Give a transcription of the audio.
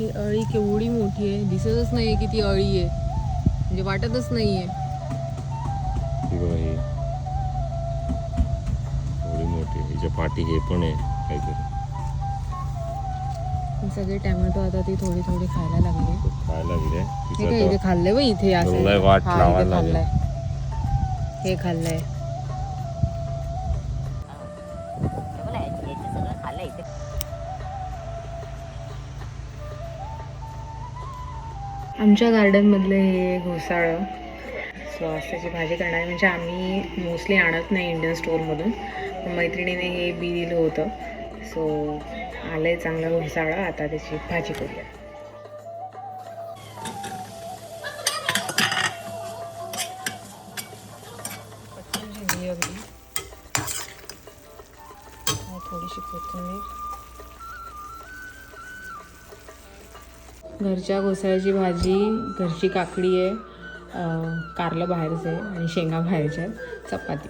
ही अळी केवढी मोठी आहे दिसतच नाही की ती अळी आहे. म्हणजे वाटतच नाही आहे ही बघा ही एवढी मोठी हिच्या पाठी हे पण आहे काहीतरी. सगळे टॅमॅटो आता ती थोडी थोडी खायला लागली खायला लागले हे काय इथे खाल्लंय बघ इथे असं? वाट हा. खाल्लंय. हे खाल्लंय. आमच्या गार्डनमधलं हे घोसाळं. सो भाजी करणार म्हणजे आम्ही मोस्टली आणत नाही इंडियन स्टोअरमधून मैत्रिणीने हे बी दिलं होतं. सो आलं आहे चांगलं घोसाळं. आता त्याची भाजी करूया. अगदी. थोडीशी कोथिंबीर. घरच्या घोसाळ्याची भाजी घरची काकडी आहे कारलं बाहेरचं आहे आणि शेंगा बाहेरच्या आहेत चपाती.